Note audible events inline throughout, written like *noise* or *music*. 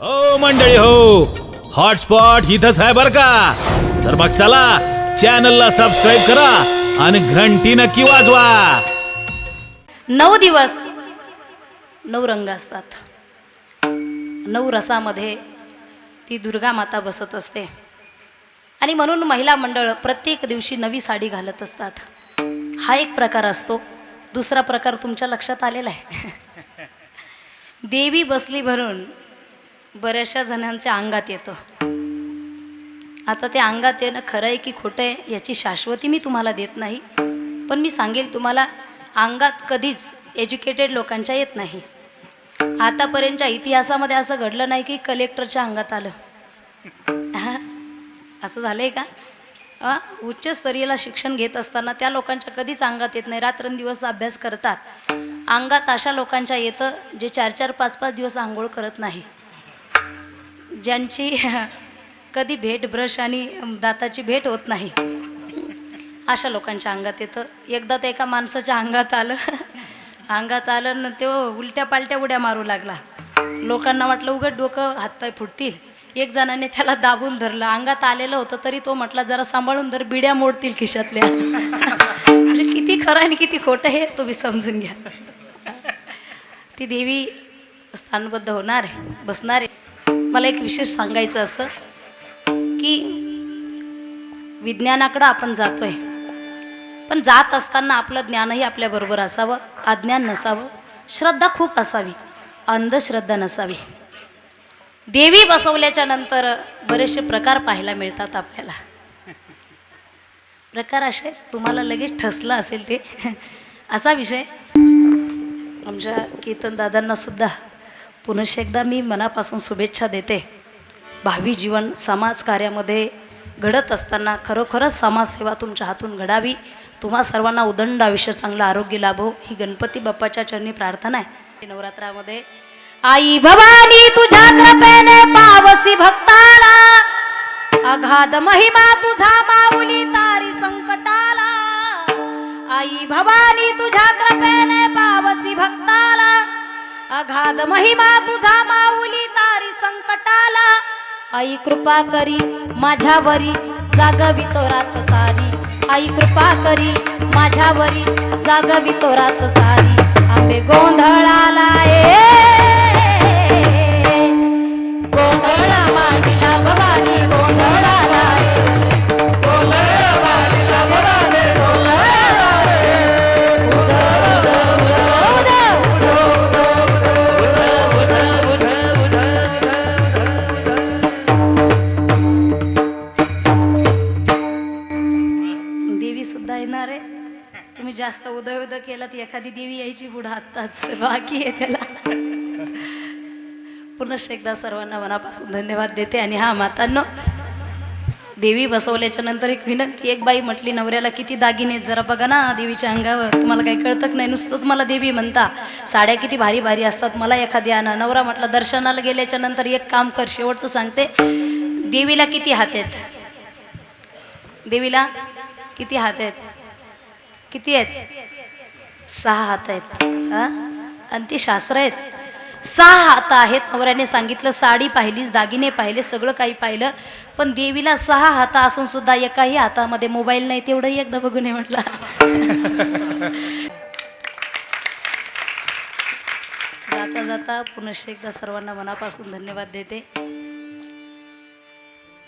हो मंडळी हो. हॉटस्पॉट इथंच आहे बर का? तर मग चला चॅनलला सबस्क्राईब करा आणि घंटी नक्की वाजवा. नऊ दिवस नऊ रंग असतात. नऊ रसामध्ये ती दुर्गा माता बसत असते. आणि म्हणून महिला मंडळ प्रत्येक दिवशी नवी साडी घालत असतात. हा एक प्रकार असतो. दुसरा प्रकार तुमच्या लक्षात आलेला आहे. *laughs* देवी बसली भरून बऱ्याचशा जणांच्या अंगात येतं. आता ते अंगात येणं खरं आहे की खोटं आहे याची शाश्वती मी तुम्हाला देत नाही. पण मी सांगेल तुम्हाला अंगात कधीच एज्युकेटेड लोकांच्या येत नाही. आतापर्यंतच्या इतिहासामध्ये असं घडलं नाही की कलेक्टरच्या अंगात आलं. हां? असं झालं आहे का उच्चस्तरीयला शिक्षण घेत असताना त्या लोकांच्या कधीच अंगात येत नाही. रात्रंदिवस अभ्यास करतात. अंगात अशा लोकांच्या येतं जे चार चार पाच पाच दिवस आंघोळ करत नाही. ज्यांची *laughs* कधी भेट ब्रश आणि दाताची भेट होत नाही. अशा लोकांच्या अंगात येतं. एकदा तर एका माणसाच्या अंगात आलं. *laughs* अंगात आलं ना तो उलट्या पालट्या उड्या मारू लागला. लोकांना वाटलं उघड डोकं हातपाय फुटतील. एक जणाने त्याला दाबून धरलं. अंगात आलेलं होतं तरी तो म्हटला जरा सांभाळून धर बिड्या मोडतील खिशातल्या. *laughs* म्हणजे किती खरं आणि किती खोटं हे तुम्ही समजून घ्या. ती देवी स्थानबद्ध होणार आहे बसणार आहे. मला एक विशेष सांगायचं असं की विज्ञानाकडं आपण जातोय. पण जात असताना आपलं ज्ञानही आपल्याबरोबर असावं अज्ञान नसावं श्रद्धा खूप असावी अंधश्रद्धा नसावी. देवी बसवल्याच्या नंतर बरेचसे प्रकार पाहायला मिळतात आपल्याला. प्रकार असे? तुम्हाला लगेच ठसलं असेल ते. असा विषय. आमच्या कीर्तन दादांना सुद्धा पुनश एकदा मी मनापासून शुभेच्छा देते. भावी जीवन समाज कार्यामध्ये घडत असताना खरोखरच समाजसेवा तुमच्या हातून घडावी. तुम्हा सर्वांना उदंड आयुष्य चांगलं आरोग्य लाभो. ही गणपती बाप्पाच्या चरणी प्रार्थना आहे. नवरात्रामध्ये आई भवानी तुझ्या कृपेने पावसी भक्ताला. अगाध महिमा तुझा माऊली तारी संकटाला. आई भवानी तुझ्या कृपेने अगाध महिमा तुझा माऊली तारी संकटाला. आई कृपा करी माझ्यावरी जागवितो रात सारी आई कृपा करी माझ्यावरी जागवितो रात सारी आंबे गोंधळाला ए जास्त उदय उदय केलं तर एखादी देवी यायची बुढा आत्ताच. बाकी आहे त्याला. पुनश्च एकदा सर्वांना मनापासून धन्यवाद देते. आणि हा मातांनो देवी बसवल्याच्या नंतर एक विनंती एक बाई म्हटली नवऱ्याला किती दागिने आहेत, जरा बघा ना देवीच्या अंगावर. तुम्हाला काही कळतं नाही? नुसतंच मला देवी म्हणता. साड्या किती भारी भारी असतात. मला एखादी आणा. नवरा म्हटला दर्शनाला गेल्याच्यानंतर एक काम कर. शेवटचं सांगते. देवीला किती हात आहेत? देवीला किती हात आहेत? किती आहेत? सहा हात आहेत. आणि ती शास्त्र आहेत. सहा हात आहेत. नवऱ्याने सांगितलं साडी पाहिलीस दागिने पाहिले सगळं काही पाहिलं. पण देवीला सहा हात असून सुद्धा एकाही हातामध्ये मोबाईल नाही तेवढंही एकदा बघून ये म्हटलं. जाता जाता पुनश्च एकदा सर्वांना मनापासून धन्यवाद देते.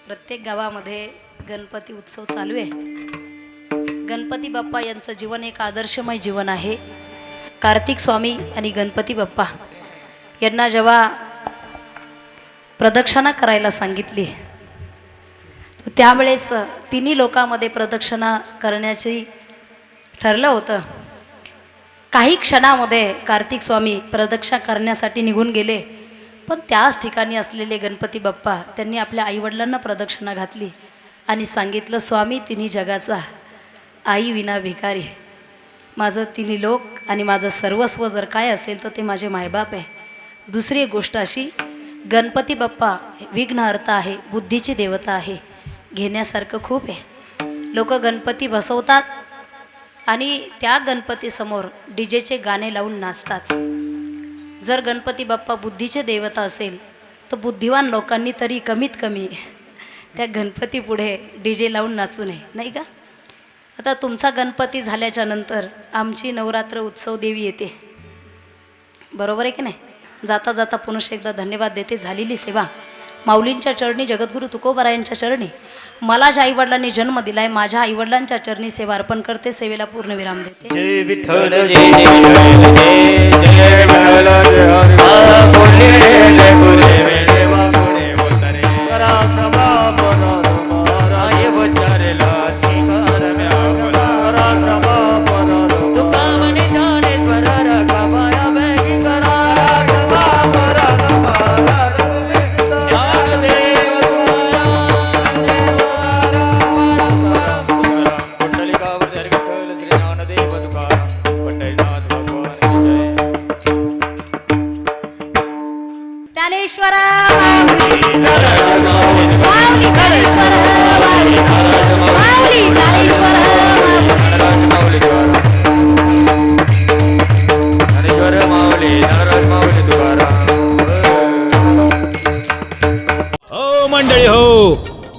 प्रत्येक गावामध्ये गणपती उत्सव चालू आहे. गणपती बाप्पा यांचं जीवन एक आदर्शमय जीवन आहे. कार्तिक स्वामी आणि गणपती बाप्पा यांना जेव्हा प्रदक्षिणा करायला सांगितली त्यावेळेस तिन्ही लोकांमध्ये प्रदक्षिणा करण्याची ठरलं होतं. काही क्षणामध्ये कार्तिक स्वामी प्रदक्षिणा करण्यासाठी निघून गेले पण त्याच ठिकाणी असलेले गणपती बाप्पा त्यांनी आपल्या आईवडिलांना प्रदक्षिणा घातली आणि सांगितलं स्वामी तिन्ही जगाचा आई विना भिकारी माझं तिन्ही लोक आणि माझं सर्वस्व जर काय असेल तर ते माझे मायबाप आहे. दुसरी एक गोष्ट अशी गणपती बाप्पा विघ्नहर्ता आहे बुद्धीची देवता आहे घेण्यासारखं खूप आहे. लोक गणपती बसवतात आणि त्या गणपतीसमोर डी जेचे गाणे लावून नाचतात. जर गणपती बाप्पा बुद्धीचे देवता असेल तर बुद्धिवान लोकांनी तरी कमीत कमी त्या गणपती पुढे डी जे लावून नाचू नये नाही का? आता तुमचा गणपती झाल्याच्यानंतर आमची नवरात्र उत्सव देवी येते. बरोबर आहे की नाही? जाता जाता पुनश एकदा धन्यवाद देते. झालेली सेवा. माऊलींच्या चरणी जगद्गुरू तुकोबरायांच्या चरणी. मला ज्या आईवडिलांनी जन्म दिलाय माझ्या आईवडिलांच्या चरणी सेवा अर्पण करते. सेवेला पूर्ण विराम देते